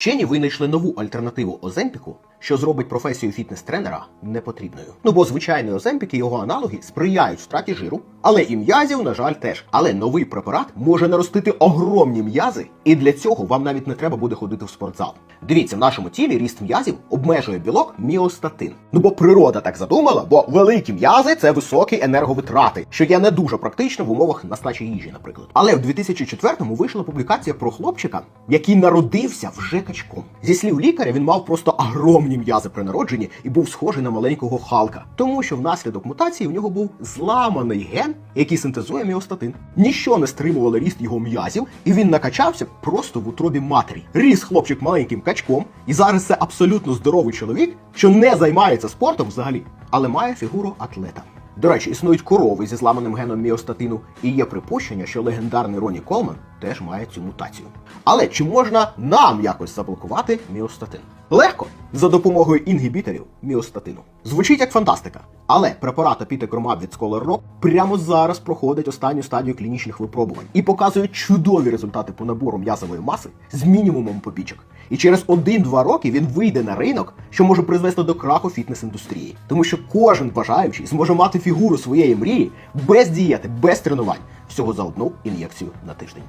Вчені винайшли нову альтернативу Оземпіку, що зробить професію фітнес-тренера непотрібною. Ну бо звичайний Оземпік і його аналоги сприяють втраті жиру, але і м'язів, на жаль, теж. Але новий препарат може наростити огромні м'язи, і для цього вам навіть не треба буде ходити в спортзал. Дивіться, в нашому тілі ріст м'язів обмежує білок міостатин. Ну бо природа так задумала, бо великі м'язи це високі енерговитрати, що є не дуже практично в умовах нестачі їжі, наприклад. Але в 2004-му вийшла публікація про хлопчика, який народився вже качком. Зі слів лікаря, він мав просто огромні м'язи при народженні і був схожий на маленького Халка, тому що внаслідок мутації в нього був зламаний ген, який синтезує міостатин. Ніщо не стримувало ріст його м'язів, і він накачався просто в утробі матері. Ріс хлопчик маленьким качком, і зараз це абсолютно здоровий чоловік, що не займається спортом взагалі, але має фігуру атлета. До речі, існують корови зі зламаним геном міостатину, і є припущення, що легендарний Роні Колман теж має цю мутацію. Але чи можна нам якось заблокувати міостатин? Легко за допомогою інгібіторів міостатину. Звучить як фантастика. Але препарат апітекромаб від Scholar Rock прямо зараз проходить останню стадію клінічних випробувань і показує чудові результати по набору м'язової маси з мінімумом побічок. І через 1-2 роки він вийде на ринок, що може призвести до краху фітнес-індустрії. Тому що кожен бажаючий зможе мати фігуру своєї мрії без дієти, без тренувань, всього за одну ін'єкцію на тиждень.